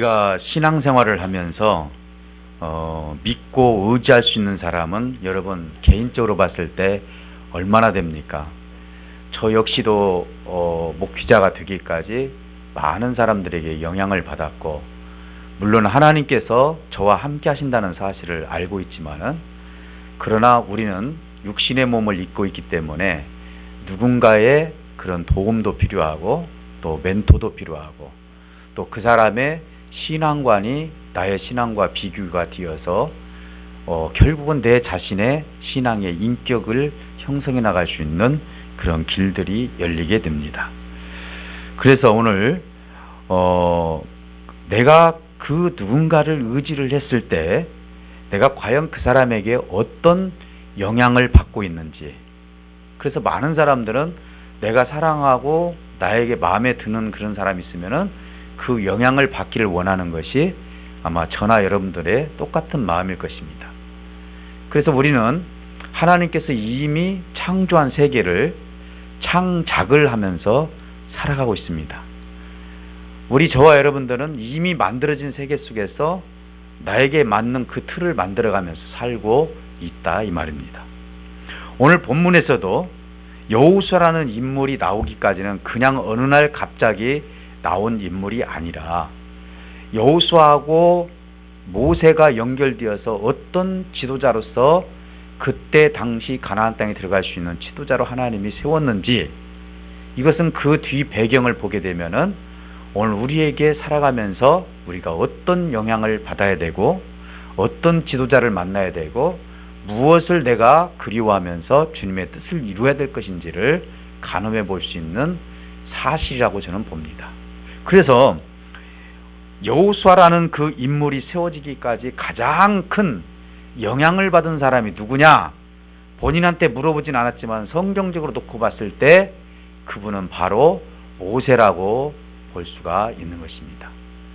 우리가 신앙생활을 하면서 어, 믿고 의지할 수 있는 사람은 여러분 개인적으로 봤을 때 얼마나 됩니까? 저 역시도 어, 목회자가 되기까지 많은 사람들에게 영향을 받았고 물론 하나님께서 저와 함께 하신다는 사실을 알고 있지만은 그러나 우리는 육신의 몸을 입고 있기 때문에 누군가의 그런 도움도 필요하고 또 멘토도 필요하고 또 그 사람의 신앙관이 나의 신앙과 비교가 되어서 어, 결국은 내 자신의 신앙의 인격을 형성해 나갈 수 있는 그런 길들이 열리게 됩니다. 그래서 오늘 어, 내가 그 누군가를 의지를 했을 때 내가 과연 그 사람에게 어떤 영향을 받고 있는지 그래서 많은 사람들은 내가 사랑하고 나에게 마음에 드는 그런 사람이 있으면은 그 영향을 받기를 원하는 것이 아마 저나 여러분들의 똑같은 마음일 것입니다. 그래서 우리는 하나님께서 이미 창조한 세계를 창작을 하면서 살아가고 있습니다. 우리 저와 여러분들은 이미 만들어진 세계 속에서 나에게 맞는 그 틀을 만들어가면서 살고 있다 이 말입니다. 오늘 본문에서도 여우수라는 인물이 나오기까지는 그냥 어느 날 갑자기 나온 인물이 아니라 여우수하고 모세가 연결되어서 어떤 지도자로서 그때 당시 가나안 땅에 들어갈 수 있는 지도자로 하나님이 세웠는지 이것은 그 뒤 배경을 보게 되면은 오늘 우리에게 살아가면서 우리가 어떤 영향을 받아야 되고 어떤 지도자를 만나야 되고 무엇을 내가 그리워하면서 주님의 뜻을 이루어야 될 것인지를 가늠해 볼 수 있는 사실이라고 저는 봅니다. 그래서 여호수아라는 그 인물이 세워지기까지 가장 큰 영향을 받은 사람이 누구냐? 본인한테 물어보진 않았지만 성경적으로 놓고 봤을 때 그분은 바로 모세라고 볼 수가 있는 것입니다.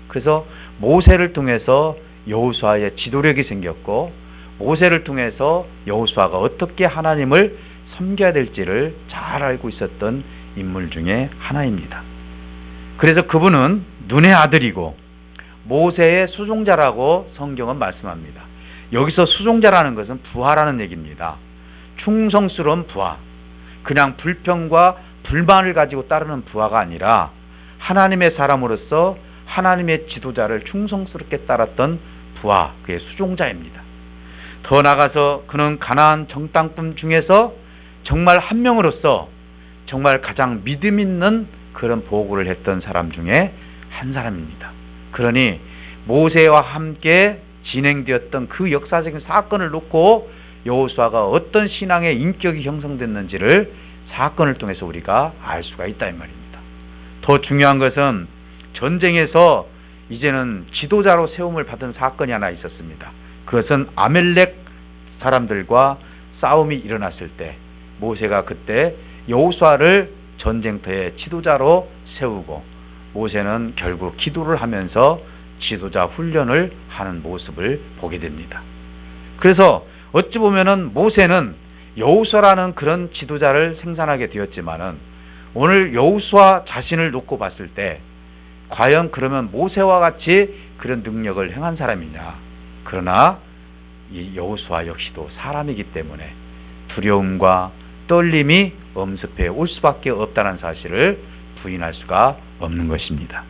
그래서 모세를 통해서 여호수아의 지도력이 생겼고 모세를 통해서 여호수아가 어떻게 하나님을 섬겨야 될지를 잘 알고 있었던 인물 중에 하나입니다. 그래서 그분은 눈의 아들이고 모세의 수종자라고 성경은 말씀합니다. 여기서 수종자라는 것은 부하라는 얘기입니다. 충성스러운 부하. 그냥 불평과 불만을 가지고 따르는 부하가 아니라 하나님의 사람으로서 하나님의 지도자를 충성스럽게 따랐던 부하, 그의 수종자입니다. 더 나가서 그는 가나안 정땅꾼 중에서 정말 한 명으로서 정말 가장 믿음 있는 그런 보고를 했던 사람 중에 한 사람입니다. 그러니 모세와 함께 진행되었던 그 역사적인 사건을 놓고 여호수아가 어떤 신앙의 인격이 형성됐는지를 사건을 통해서 우리가 알 수가 있다 이 말입니다. 더 중요한 것은 전쟁에서 이제는 지도자로 세움을 받은 사건이 하나 있었습니다. 그것은 아멜렉 사람들과 싸움이 일어났을 때 모세가 그때 여호수아를 전쟁터의 지도자로 세우고 모세는 결국 기도를 하면서 지도자 훈련을 하는 모습을 보게 됩니다. 그래서 어찌 보면은 모세는 여우수아라는 그런 지도자를 생산하게 되었지만은 오늘 여우수아 자신을 놓고 봤을 때 과연 그러면 모세와 같이 그런 능력을 행한 사람이냐? 그러나 이 여우수아 역시도 사람이기 때문에 두려움과 떨림이 엄습해 올 수밖에 없다는 사실을 부인할 수가 없는 것입니다.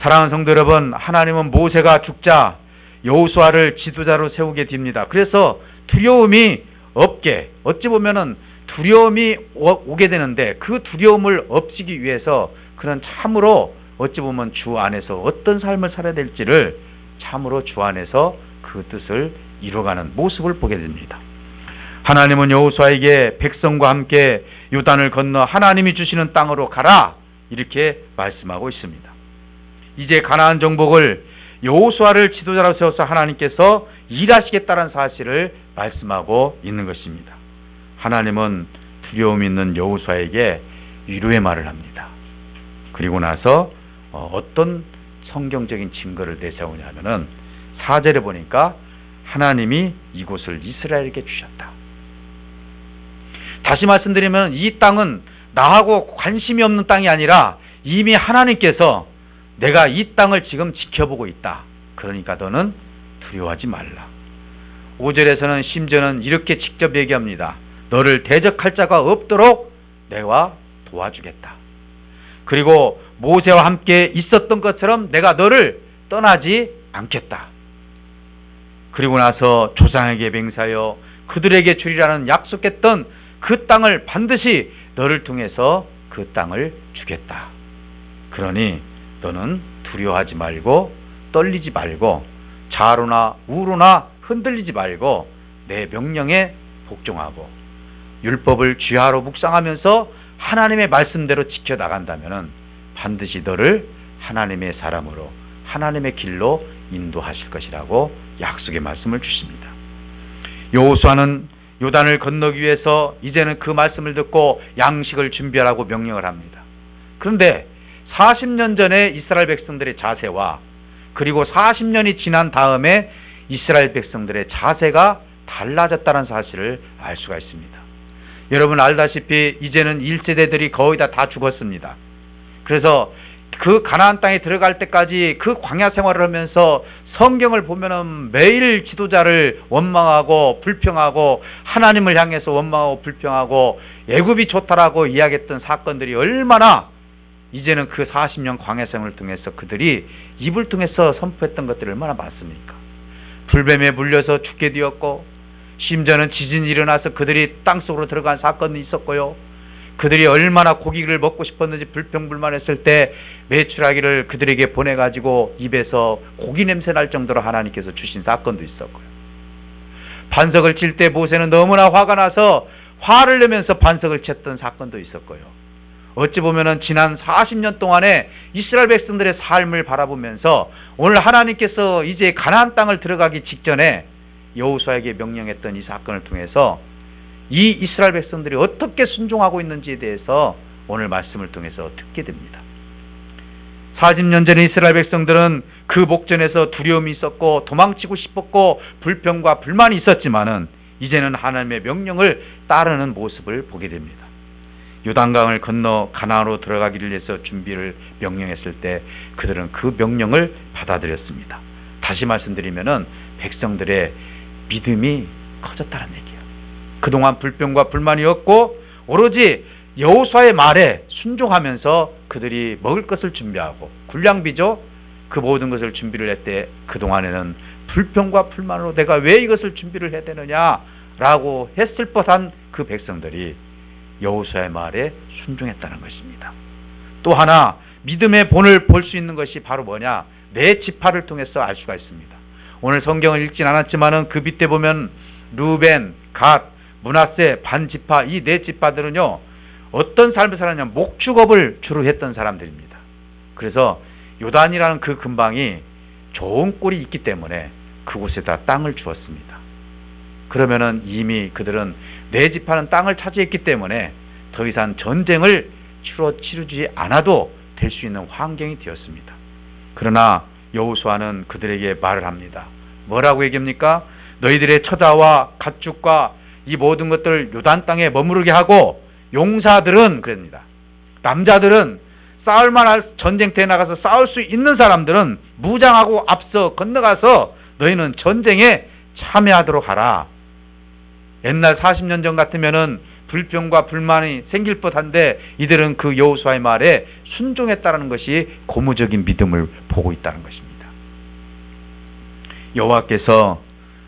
사랑하는 성도 여러분, 하나님은 모세가 죽자 여호수아를 지도자로 세우게 됩니다. 그래서 두려움이 없게 어찌 보면은 두려움이 오게 되는데 그 두려움을 없애기 위해서 그는 참으로 어찌 보면 주 안에서 어떤 삶을 살아야 될지를 참으로 주 안에서 그 뜻을 이뤄가는 모습을 보게 됩니다. 하나님은 여호수아에게 백성과 함께 요단을 건너 하나님이 주시는 땅으로 가라 이렇게 말씀하고 있습니다. 이제 가나안 정복을 여호수아를 지도자로 세워서 하나님께서 일하시겠다는 사실을 말씀하고 있는 것입니다. 하나님은 두려움 있는 여호수아에게 위로의 말을 합니다. 그리고 나서 어, 어떤 성경적인 증거를 내세우냐면은 사절에 보니까 하나님이 이곳을 이스라엘에게 주셨다. 다시 말씀드리면 이 땅은 나하고 관심이 없는 땅이 아니라 이미 하나님께서 내가 이 땅을 지금 지켜보고 있다. 그러니까 너는 두려워하지 말라. 5절에서는 심지어는 이렇게 직접 얘기합니다. 너를 대적할 자가 없도록 내가 도와주겠다. 그리고 모세와 함께 있었던 것처럼 내가 너를 떠나지 않겠다. 그리고 나서 조상에게 맹사하여 그들에게 주리라는 약속했던 그 땅을 반드시 너를 통해서 그 땅을 주겠다. 그러니 너는 두려워하지 말고 떨리지 말고 좌로나 우로나 흔들리지 말고 내 명령에 복종하고 율법을 쥐하로 묵상하면서 하나님의 말씀대로 지켜 나간다면은 반드시 너를 하나님의 사람으로 하나님의 길로 인도하실 것이라고 약속의 말씀을 주십니다. 여호수아는 요단을 건너기 위해서 이제는 그 말씀을 듣고 양식을 준비하라고 명령을 합니다. 그런데 40년 전에 이스라엘 백성들의 자세와 그리고 40년이 지난 다음에 이스라엘 백성들의 자세가 달라졌다는 사실을 알 수가 있습니다. 여러분 알다시피 이제는 1세대들이 거의 다 다 죽었습니다. 그래서 그 가나안 땅에 들어갈 때까지 그 광야 생활을 하면서 성경을 보면은 매일 지도자를 원망하고 불평하고 하나님을 향해서 원망하고 불평하고 애굽이 좋다라고 이야기했던 사건들이 얼마나 이제는 그 40년 광야 생활을 통해서 그들이 입을 통해서 선포했던 것들이 얼마나 많습니까? 불뱀에 물려서 죽게 되었고 심지어는 지진이 일어나서 그들이 땅속으로 들어간 사건이 있었고요. 그들이 얼마나 고기를 먹고 싶었는지 불평불만했을 때 매출하기를 그들에게 보내가지고 입에서 고기 냄새 날 정도로 하나님께서 주신 사건도 있었고요. 반석을 칠 때 모세는 너무나 화가 나서 화를 내면서 반석을 쳤던 사건도 있었고요. 어찌 보면은 지난 40년 동안에 이스라엘 백성들의 삶을 바라보면서 오늘 하나님께서 이제 가나안 땅을 들어가기 직전에 여호수아에게 명령했던 이 사건을 통해서 이 이스라엘 백성들이 어떻게 순종하고 있는지에 대해서 오늘 말씀을 통해서 듣게 됩니다. 40년 전에 이스라엘 백성들은 그 목전에서 두려움이 있었고 도망치고 싶었고 불평과 불만이 있었지만은 이제는 하나님의 명령을 따르는 모습을 보게 됩니다. 요단강을 건너 가나안으로 들어가기를 위해서 준비를 명령했을 때 그들은 그 명령을 받아들였습니다. 다시 말씀드리면은 백성들의 믿음이 커졌다는 얘기예요. 그동안 불평과 불만이었고 오로지 여호수아의 말에 순종하면서 그들이 먹을 것을 준비하고 군량비죠. 그 모든 것을 준비를 했대 그동안에는 불평과 불만으로 내가 왜 이것을 준비를 해야 되느냐라고 했을 법한 그 백성들이 여호수아의 말에 순종했다는 것입니다. 또 하나 믿음의 본을 볼 수 있는 것이 바로 뭐냐? 내 지파를 통해서 알 수가 있습니다. 오늘 성경을 읽진 않았지만은 그 밑에 보면 루벤, 갓, 문하세, 반지파 이 네 지파들은요 어떤 삶을 살았냐 목축업을 주로 했던 사람들입니다. 그래서 요단이라는 그 근방이 좋은 꼴이 있기 때문에 그곳에다 땅을 주었습니다. 그러면은 이미 그들은 네 지파는 땅을 차지했기 때문에 더 이상 전쟁을 치러 치르지 않아도 될 수 있는 환경이 되었습니다. 그러나 여호수아는 그들에게 말을 합니다. 뭐라고 얘기합니까? 너희들의 처자와 가축과 이 모든 것들을 요단 땅에 머무르게 하고 용사들은 그럽니다. 남자들은 싸울 만 할 전쟁터에 나가서 싸울 수 있는 사람들은 무장하고 앞서 건너가서 너희는 전쟁에 참여하도록 하라. 옛날 40년 전 같으면은 불평과 불만이 생길 법한데 이들은 그 여호수아의 말에 순종했다는 것이 고무적인 믿음을 보고 있다는 것입니다. 여호와께서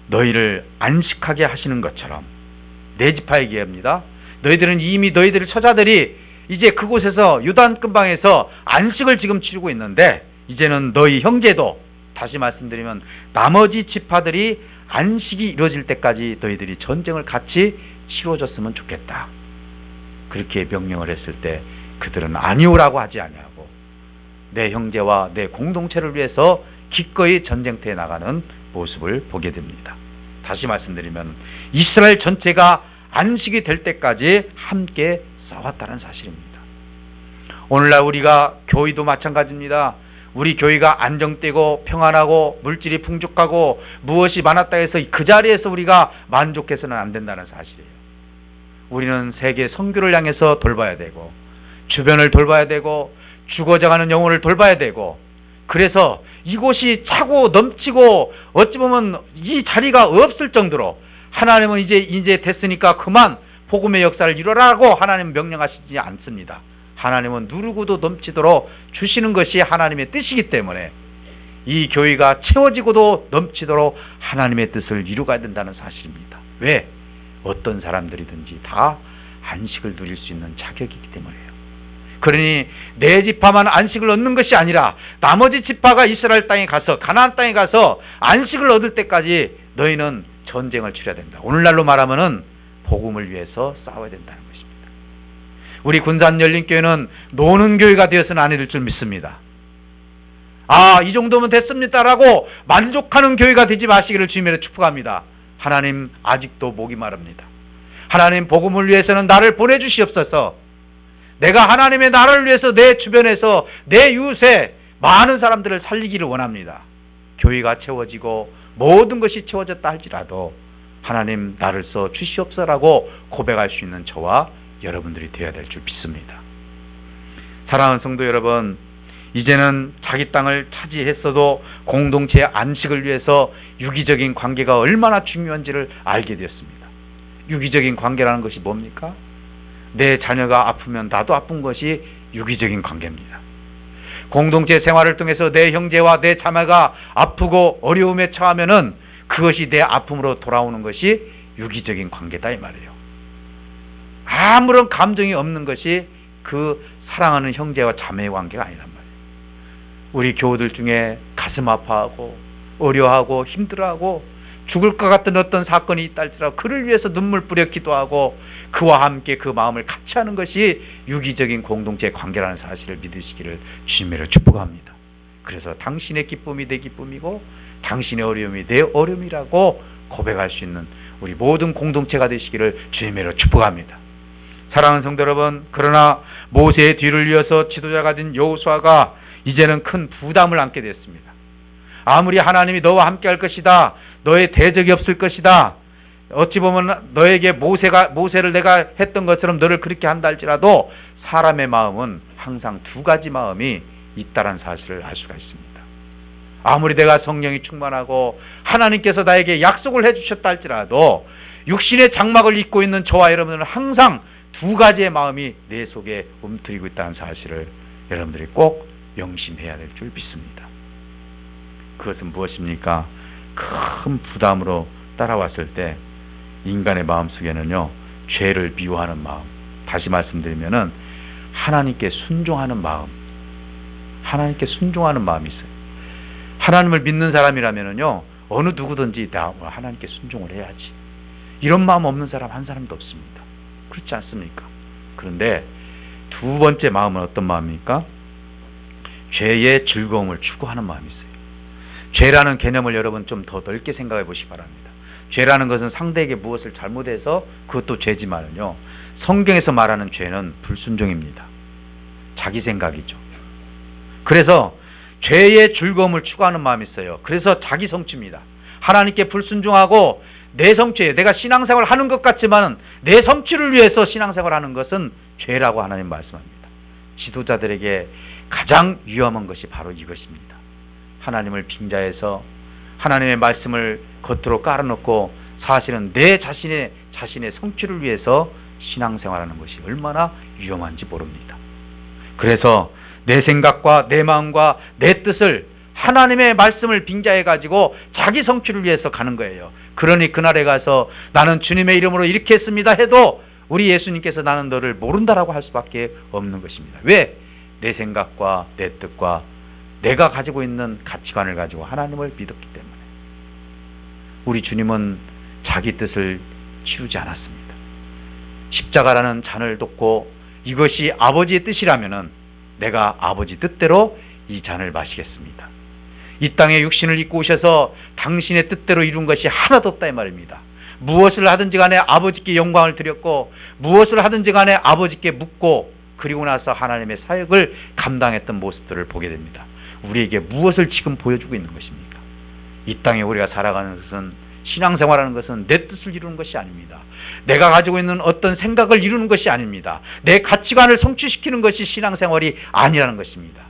너희를 안식하게 하시는 것처럼 내 지파 얘기합니다. 너희들은 이미 너희들의 처자들이 이제 그곳에서 유단 근방에서 안식을 지금 치르고 있는데 이제는 너희 형제도 다시 말씀드리면 나머지 지파들이 안식이 이루어질 때까지 너희들이 전쟁을 같이 치러줬으면 좋겠다. 그렇게 명령을 했을 때 그들은 아니오라고 하지 아니하고 내 형제와 내 공동체를 위해서 기꺼이 전쟁터에 나가는 모습을 보게 됩니다. 다시 말씀드리면 이스라엘 전체가 안식이 될 때까지 함께 싸웠다는 사실입니다. 오늘날 우리가 교회도 마찬가지입니다. 우리 교회가 안정되고 평안하고 물질이 풍족하고 무엇이 많았다 해서 그 자리에서 우리가 만족해서는 안 된다는 사실이에요. 우리는 세계 선교를 향해서 돌봐야 되고 주변을 돌봐야 되고 죽어져가는 영혼을 돌봐야 되고 그래서 이곳이 차고 넘치고 어찌 보면 이 자리가 없을 정도로 하나님은 이제 이제 됐으니까 그만 복음의 역사를 이루라고 하나님 명령하시지 않습니다. 하나님은 누르고도 넘치도록 주시는 것이 하나님의 뜻이기 때문에 이 교회가 채워지고도 넘치도록 하나님의 뜻을 이루어야 된다는 사실입니다. 왜? 어떤 사람들이든지 다 안식을 누릴 수 있는 자격이기 때문에요. 그러니 내 지파만 안식을 얻는 것이 아니라 나머지 지파가 이스라엘 땅에 가서 가나안 땅에 가서 안식을 얻을 때까지 너희는 전쟁을 치러야 된다. 오늘날로 말하면은 복음을 위해서 싸워야 된다는 것입니다. 우리 군산 열린교회는 노는 교회가 되어서는 안될줄 믿습니다. 아, 이 정도면 됐습니다라고 만족하는 교회가 되지 마시기를 주님으로 축복합니다. 하나님 아직도 목이 마릅니다. 하나님 복음을 위해서는 나를 보내주시옵소서. 내가 하나님의 나라를 위해서 내 주변에서 내 이웃에 많은 사람들을 살리기를 원합니다. 교회가 채워지고 모든 것이 채워졌다 할지라도 하나님 나를 써 주시옵소라고 고백할 수 있는 저와 여러분들이 되어야 될 줄 믿습니다. 사랑하는 성도 여러분, 이제는 자기 땅을 차지했어도 공동체의 안식을 위해서 유기적인 관계가 얼마나 중요한지를 알게 되었습니다. 유기적인 관계라는 것이 뭡니까? 내 자녀가 아프면 나도 아픈 것이 유기적인 관계입니다. 공동체 생활을 통해서 내 형제와 내 자매가 아프고 어려움에 처하면은 그것이 내 아픔으로 돌아오는 것이 유기적인 관계다 이 말이에요. 아무런 감정이 없는 것이 그 사랑하는 형제와 자매의 관계가 아니란 말이에요. 우리 교우들 중에 가슴 아파하고 어려하고 힘들어하고 죽을 것 같은 어떤 사건이 있다 할지라도 그를 위해서 눈물 뿌려 기도하고 그와 함께 그 마음을 같이 하는 것이 유기적인 공동체 관계라는 사실을 믿으시기를 주님으로 축복합니다. 그래서 당신의 기쁨이 내 기쁨이고 당신의 어려움이 내 어려움이라고 고백할 수 있는 우리 모든 공동체가 되시기를 주님으로 축복합니다. 사랑하는 성도 여러분, 그러나 모세의 뒤를 이어서 지도자가 된 여호수아가 이제는 큰 부담을 안게 됐습니다. 아무리 하나님이 너와 함께 할 것이다. 너의 대적이 없을 것이다. 어찌 보면 너에게 모세가 모세를 내가 했던 것처럼 너를 그렇게 한다 할지라도 사람의 마음은 항상 두 가지 마음이 있다는 사실을 알 수가 있습니다. 아무리 내가 성령이 충만하고 하나님께서 나에게 약속을 해 주셨다 할지라도 육신의 장막을 입고 있는 저와 여러분은 항상 두 가지의 마음이 내 속에 움트리고 있다는 사실을 여러분들이 꼭 명심해야 될 줄 믿습니다. 그것은 무엇입니까? 큰 부담으로 따라왔을 때 인간의 마음 속에는요 죄를 미워하는 마음 다시 말씀드리면은 하나님께 순종하는 마음 하나님께 순종하는 마음이 있어요. 하나님을 믿는 사람이라면은요 어느 누구든지 나 하나님께 순종을 해야지. 이런 마음 없는 사람 한 사람도 없습니다. 그렇지 않습니까? 그런데 두 번째 마음은 어떤 마음입니까? 죄의 즐거움을 추구하는 마음이 있어요 죄라는 개념을 여러분 좀 더 넓게 생각해 보시기 바랍니다. 죄라는 것은 상대에게 무엇을 잘못해서 그것도 죄지만은요. 성경에서 말하는 죄는 불순종입니다. 자기 생각이죠. 그래서 죄의 즐거움을 추구하는 마음이 있어요. 그래서 자기 성취입니다. 하나님께 불순종하고 내 성취에 내가 신앙생활 하는 것 같지만 내 성취를 위해서 신앙생활 하는 것은 죄라고 하나님 말씀합니다. 지도자들에게 가장 위험한 것이 바로 이것입니다. 하나님을 빙자해서 하나님의 말씀을 겉으로 깔아놓고 사실은 내 자신의 자신의 성취를 위해서 신앙생활하는 것이 얼마나 위험한지 모릅니다. 그래서 내 생각과 내 마음과 내 뜻을 하나님의 말씀을 빙자해 가지고 자기 성취를 위해서 가는 거예요. 그러니 그날에 가서 나는 주님의 이름으로 이렇게 했습니다 해도 우리 예수님께서 나는 너를 모른다라고 할 수밖에 없는 것입니다. 왜? 내 생각과 내 뜻과 내가 가지고 있는 가치관을 가지고 하나님을 믿었기 때문에 우리 주님은 자기 뜻을 치우지 않았습니다. 십자가라는 잔을 돕고 이것이 아버지의 뜻이라면은 내가 아버지 뜻대로 이 잔을 마시겠습니다. 이 땅에 육신을 입고 오셔서 당신의 뜻대로 이룬 것이 하나도 없다 이 말입니다. 무엇을 하든지 간에 아버지께 영광을 드렸고 무엇을 하든지 간에 아버지께 묻고 그리고 나서 하나님의 사역을 감당했던 모습들을 보게 됩니다. 우리에게 무엇을 지금 보여주고 있는 것입니까? 이 땅에 우리가 살아가는 것은 신앙생활하는 것은 내 뜻을 이루는 것이 아닙니다. 내가 가지고 있는 어떤 생각을 이루는 것이 아닙니다. 내 가치관을 성취시키는 것이 신앙생활이 아니라는 것입니다.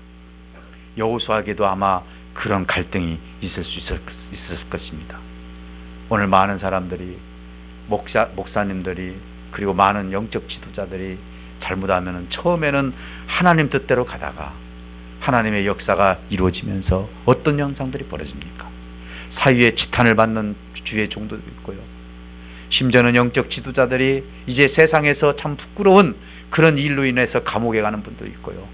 여호수아에게도 아마 그런 갈등이 있을 수 있었을 것입니다. 오늘 많은 사람들이 목사 목사님들이 그리고 많은 영적 지도자들이 잘못하면은 처음에는 하나님 뜻대로 가다가 하나님의 역사가 이루어지면서 어떤 현상들이 벌어집니까? 사유의 지탄을 받는 주의 종도도 있고요. 심지어는 영적 지도자들이 이제 세상에서 참 부끄러운 그런 일로 인해서 감옥에 가는 분도 있고요.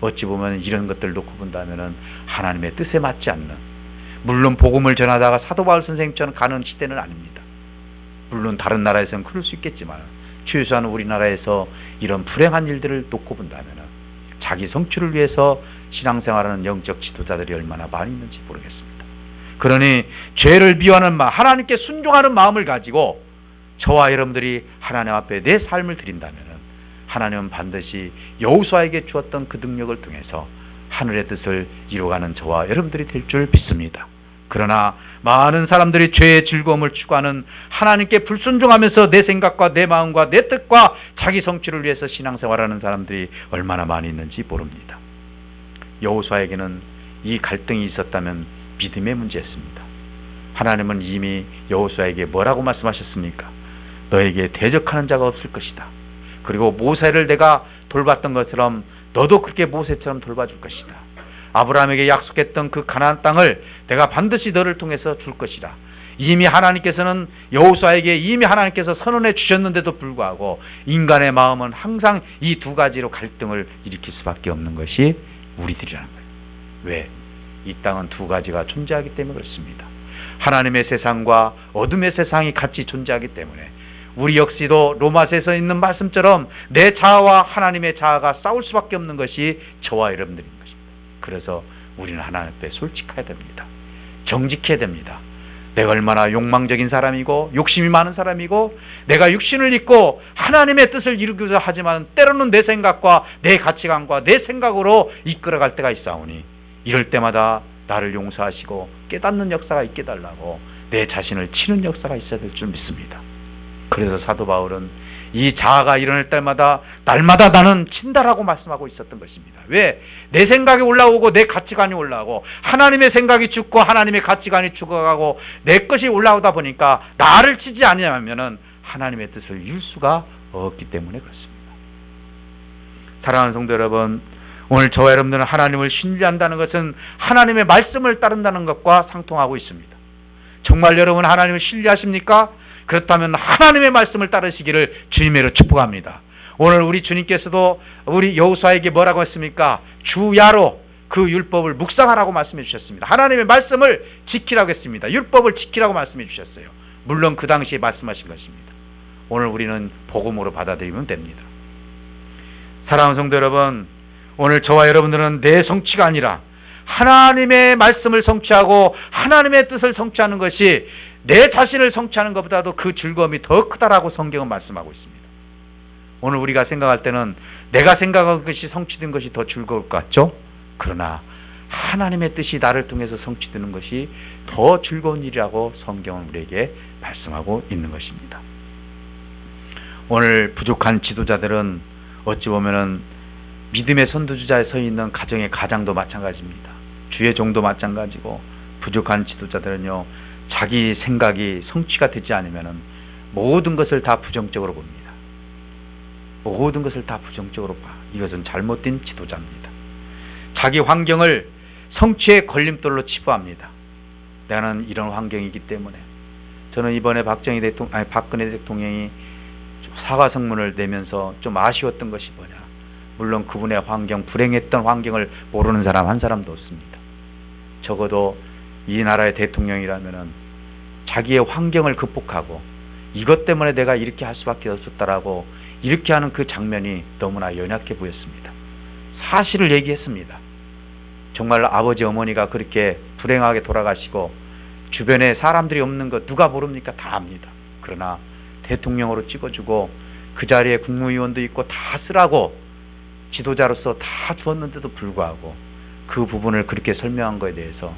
어찌 보면 이런 것들 놓고 본다면은 하나님의 뜻에 맞지 않는 물론 복음을 전하다가 사도 바울 선생님처럼 가는 시대는 아닙니다. 물론 다른 나라에서는 그럴 수 있겠지만 최소한 우리나라에서 이런 불행한 일들을 놓고 본다면은 자기 성취를 위해서 신앙생활하는 영적 지도자들이 얼마나 많이 있는지 모르겠습니다. 그러니 죄를 미워하는 마음, 하나님께 순종하는 마음을 가지고 저와 여러분들이 하나님 앞에 내 삶을 드린다면은 하나님은 반드시 여호수아에게 주었던 그 능력을 통해서 하늘의 뜻을 이루어가는 저와 여러분들이 될 줄 믿습니다. 그러나 많은 사람들이 죄의 즐거움을 추구하는 하나님께 불순종하면서 내 생각과 내 마음과 내 뜻과 자기 성취를 위해서 신앙생활하는 사람들이 얼마나 많이 있는지 모릅니다. 여호수아에게는 이 갈등이 있었다면 믿음의 문제였습니다. 하나님은 이미 여호수아에게 뭐라고 말씀하셨습니까? 너에게 대적하는 자가 없을 것이다. 그리고 모세를 내가 돌봤던 것처럼 너도 그렇게 모세처럼 돌봐줄 것이다. 아브라함에게 약속했던 그 가나안 땅을 내가 반드시 너를 통해서 줄 것이다. 이미 하나님께서는 여호수아에게 이미 하나님께서 선언해 주셨는데도 불구하고 인간의 마음은 항상 이 두 가지로 갈등을 일으킬 수밖에 없는 것이 우리들이라는 거예요. 왜? 이 땅은 두 가지가 존재하기 때문에 그렇습니다. 하나님의 세상과 어둠의 세상이 같이 존재하기 때문에 우리 역시도 로마서에서 있는 말씀처럼 내 자아와 하나님의 자아가 싸울 수밖에 없는 것이 저와 여러분들인 것입니다. 그래서 우리는 하나님 앞에 솔직해야 됩니다. 정직해야 됩니다. 내가 얼마나 욕망적인 사람이고 욕심이 많은 사람이고 내가 육신을 입고 하나님의 뜻을 이루기도 하지만 때로는 내 생각과 내 가치관과 내 생각으로 이끌어갈 때가 있사오니 이럴 때마다 나를 용서하시고 깨닫는 역사가 있게 달라고 내 자신을 치는 역사가 있어야 될 줄 믿습니다. 그래서 사도 바울은 이 자아가 일어날 때마다 날마다 나는 친다라고 말씀하고 있었던 것입니다. 왜? 내 생각이 올라오고 내 가치관이 올라오고 하나님의 생각이 죽고 하나님의 가치관이 죽어가고 내 것이 올라오다 보니까 나를 치지 아니하면은 하나님의 뜻을 이룰 수가 없기 때문에 그렇습니다. 사랑하는 성도 여러분, 오늘 저와 여러분들은 하나님을 신뢰한다는 것은 하나님의 말씀을 따른다는 것과 상통하고 있습니다. 정말 여러분 하나님을 신뢰하십니까? 그렇다면 하나님의 말씀을 따르시기를 주님으로 축복합니다. 오늘 우리 주님께서도 우리 여호수아에게 뭐라고 했습니까? 주야로 그 율법을 묵상하라고 말씀해 주셨습니다. 하나님의 말씀을 지키라고 했습니다. 율법을 지키라고 말씀해 주셨어요. 물론 그 당시에 말씀하신 것입니다. 오늘 우리는 복음으로 받아들이면 됩니다. 사랑하는 성도 여러분, 오늘 저와 여러분들은 내 성취가 아니라 하나님의 말씀을 성취하고 하나님의 뜻을 성취하는 것이 내 자신을 성취하는 것보다도 그 즐거움이 더 크다라고 성경은 말씀하고 있습니다. 오늘 우리가 생각할 때는 내가 생각한 것이 성취된 것이 더 즐거울 것 같죠? 그러나 하나님의 뜻이 나를 통해서 성취되는 것이 더 즐거운 일이라고 성경은 우리에게 말씀하고 있는 것입니다. 오늘 부족한 지도자들은 어찌 보면은 믿음의 선두주자에 서 있는 가정의 가장도 마찬가지입니다. 주의 종도 마찬가지고 부족한 지도자들은요 자기 생각이 성취가 되지 않으면 모든 것을 다 부정적으로 봅니다. 모든 것을 다 부정적으로 봐. 이것은 잘못된 지도자입니다. 자기 환경을 성취의 걸림돌로 치부합니다. 나는 이런 환경이기 때문에 저는 이번에 박정희 대통령, 아니 박근혜 대통령이 사과 성문을 내면서 좀 아쉬웠던 것이 뭐냐. 물론 그분의 환경, 불행했던 환경을 모르는 사람 한 사람도 없습니다. 적어도 이 나라의 대통령이라면은 자기의 환경을 극복하고 이것 때문에 내가 이렇게 할 수밖에 없었다라고 이렇게 하는 그 장면이 너무나 연약해 보였습니다. 사실을 얘기했습니다. 정말 아버지 어머니가 그렇게 불행하게 돌아가시고 주변에 사람들이 없는 것 누가 모릅니까? 다 압니다. 그러나 대통령으로 찍어주고 그 자리에 국무위원도 있고 다 쓰라고 지도자로서 다 주었는데도 불구하고 그 부분을 그렇게 설명한 거에 대해서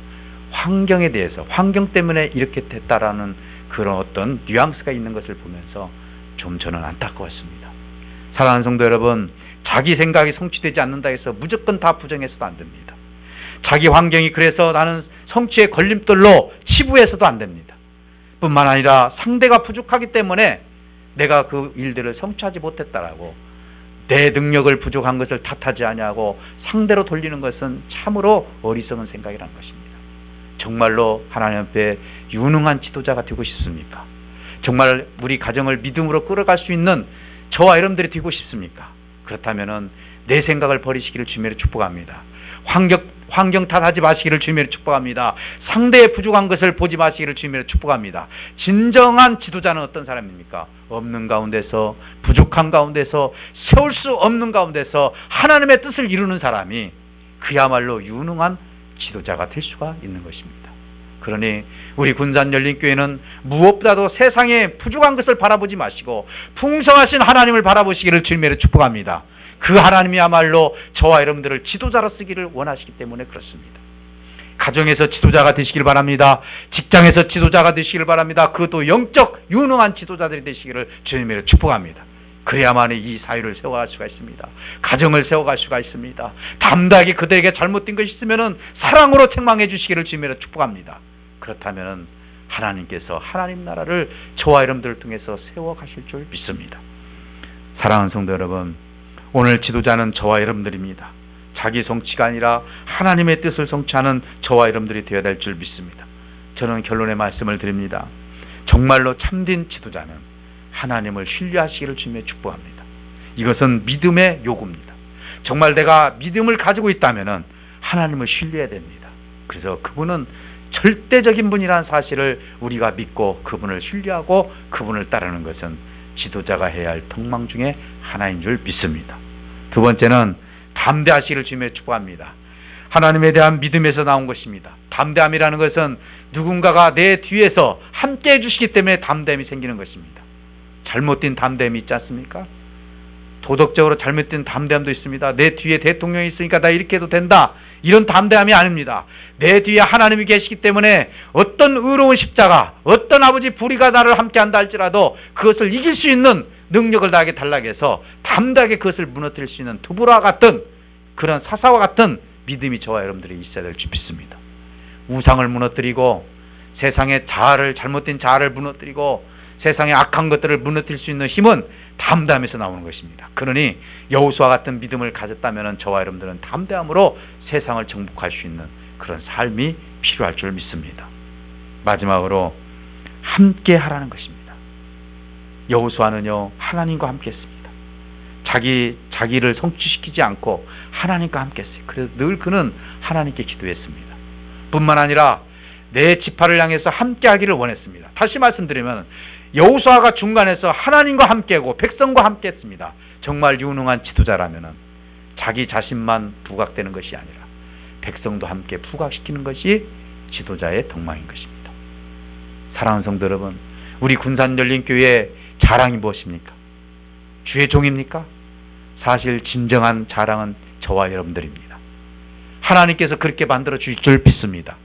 환경에 대해서 환경 때문에 이렇게 됐다라는 그런 어떤 뉘앙스가 있는 것을 보면서 좀 저는 안타까웠습니다. 사랑하는 성도 여러분, 자기 생각이 성취되지 않는다 해서 무조건 다 부정해서도 안 됩니다. 자기 환경이 그래서 나는 성취의 걸림돌로 치부해서도 안 됩니다. 뿐만 아니라 상대가 부족하기 때문에 내가 그 일들을 성취하지 못했다라고 내 능력을 부족한 것을 탓하지 아니하고 상대로 돌리는 것은 참으로 어리석은 생각이라는 것입니다. 정말로 하나님 앞에 유능한 지도자가 되고 싶습니까? 정말 우리 가정을 믿음으로 끌어갈 수 있는 저와 여러분들이 되고 싶습니까? 그렇다면은 내 생각을 버리시기를 주님으로 축복합니다. 환경 환경 탓하지 마시기를 주님으로 축복합니다. 상대의 부족한 것을 보지 마시기를 주님으로 축복합니다. 진정한 지도자는 어떤 사람입니까? 없는 가운데서 부족한 가운데서 세울 수 없는 가운데서 하나님의 뜻을 이루는 사람이 그야말로 유능한 지도자가 될 수가 있는 것입니다. 그러니 우리 군산 열린교회는 무엇보다도 세상에 부족한 것을 바라보지 마시고 풍성하신 하나님을 바라보시기를 주님으로 축복합니다. 그 하나님이야말로 저와 여러분들을 지도자로 쓰기를 원하시기 때문에 그렇습니다. 가정에서 지도자가 되시길 바랍니다. 직장에서 지도자가 되시길 바랍니다. 그것도 영적 유능한 지도자들이 되시기를 주님으로 축복합니다. 그래야만이 이 사회를 세워갈 수가 있습니다. 가정을 세워갈 수가 있습니다. 담대하게 그들에게 잘못된 것이 있으면 사랑으로 책망해 주시기를 주님으로 축복합니다. 그렇다면 하나님께서 하나님 나라를 저와 여러분들을 통해서 세워가실 줄 믿습니다. 사랑하는 성도 여러분, 오늘 지도자는 저와 여러분들입니다. 자기 성취가 아니라 하나님의 뜻을 성취하는 저와 여러분들이 되어야 될 줄 믿습니다. 저는 결론의 말씀을 드립니다. 정말로 참된 지도자는 하나님을 신뢰하시기를 주님에 축복합니다. 이것은 믿음의 요구입니다. 정말 내가 믿음을 가지고 있다면 하나님을 신뢰해야 됩니다. 그래서 그분은 절대적인 분이라는 사실을 우리가 믿고 그분을 신뢰하고 그분을 따르는 것은 지도자가 해야 할 덕망 중에 하나인 줄 믿습니다. 두 번째는 담대하시기를 주님에 축복합니다. 하나님에 대한 믿음에서 나온 것입니다. 담대함이라는 것은 누군가가 내 뒤에서 함께 해주시기 때문에 담대함이 생기는 것입니다. 잘못된 담대함이 있지 않습니까? 도덕적으로 잘못된 담대함도 있습니다. 내 뒤에 대통령이 있으니까 나 이렇게 해도 된다. 이런 담대함이 아닙니다. 내 뒤에 하나님이 계시기 때문에 어떤 의로운 십자가, 어떤 아버지 불의가 나를 함께 한다 할지라도 그것을 이길 수 있는 능력을 나에게 달라해서 담대하게 그것을 무너뜨릴 수 있는 두부라 같은 그런 사사와 같은 믿음이 저와 여러분들이 있어야 될줄 믿습니다. 우상을 무너뜨리고 세상의 자아를 잘못된 자아를 무너뜨리고 세상의 악한 것들을 무너뜨릴 수 있는 힘은 담대함에서 나오는 것입니다. 그러니 여호수아 같은 믿음을 가졌다면 저와 여러분들은 담대함으로 세상을 정복할 수 있는 그런 삶이 필요할 줄 믿습니다. 마지막으로 함께 하라는 것입니다. 여호수아는요 하나님과 함께했습니다. 자기 자기를 성취시키지 않고 하나님과 함께했어요. 그래서 늘 그는 하나님께 기도했습니다. 뿐만 아니라 내 지파를 향해서 함께하기를 원했습니다. 다시 말씀드리면 여호수아가 중간에서 하나님과 함께하고 백성과 함께했습니다. 정말 유능한 지도자라면은 자기 자신만 부각되는 것이 아니라 백성도 함께 부각시키는 것이 지도자의 덕망인 것입니다. 사랑하는 성도 여러분, 우리 군산 열린 교회의 자랑이 무엇입니까? 주의 종입니까? 사실 진정한 자랑은 저와 여러분들입니다. 하나님께서 그렇게 만들어 주실 줄 믿습니다.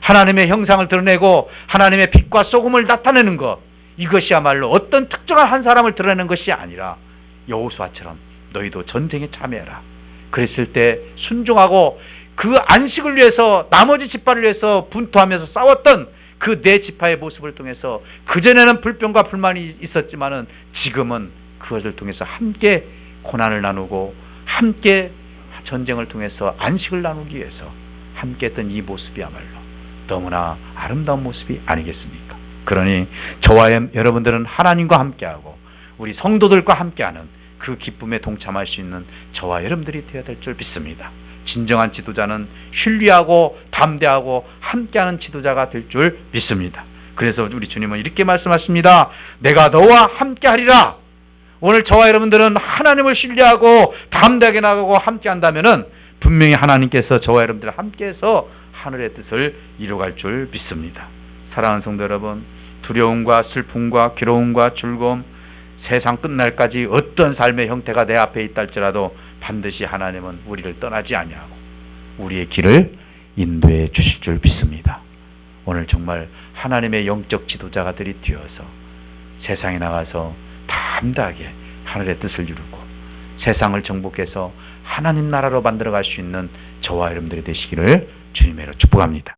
하나님의 형상을 드러내고 하나님의 빛과 소금을 나타내는 것 이것이야말로 어떤 특정한 한 사람을 드러내는 것이 아니라 여호수아처럼 너희도 전쟁에 참여해라. 그랬을 때 순종하고 그 안식을 위해서 나머지 지파를 위해서 분투하면서 싸웠던 그내 지파의 모습을 통해서 그전에는 불평과 불만이 있었지만은 지금은 그것을 통해서 함께 고난을 나누고 함께 전쟁을 통해서 안식을 나누기 위해서 함께 했던 이 모습이야말로 너무나 아름다운 모습이 아니겠습니까? 그러니 저와 여러분들은 하나님과 함께하고 우리 성도들과 함께하는 그 기쁨에 동참할 수 있는 저와 여러분들이 되어야 될 줄 믿습니다. 진정한 지도자는 신뢰하고 담대하고 함께하는 지도자가 될 줄 믿습니다. 그래서 우리 주님은 이렇게 말씀하십니다. 내가 너와 함께하리라. 오늘 저와 여러분들은 하나님을 신뢰하고 담대하게 나가고 함께한다면은 분명히 하나님께서 저와 여러분들 함께해서 하늘의 뜻을 이루어갈 줄 믿습니다. 사랑하는 성도 여러분, 두려움과 슬픔과 괴로움과 즐거움, 세상 끝날까지 어떤 삶의 형태가 내 앞에 있다 할지라도 반드시 하나님은 우리를 떠나지 아니하고 우리의 길을 인도해 주실 줄 믿습니다. 오늘 정말 하나님의 영적 지도자가 들이 되어서 세상에 나가서 담대하게 하늘의 뜻을 이루고 세상을 정복해서 하나님 나라로 만들어 갈 수 있는 저와 여러분들이 되시기를 주님의로 축복합니다.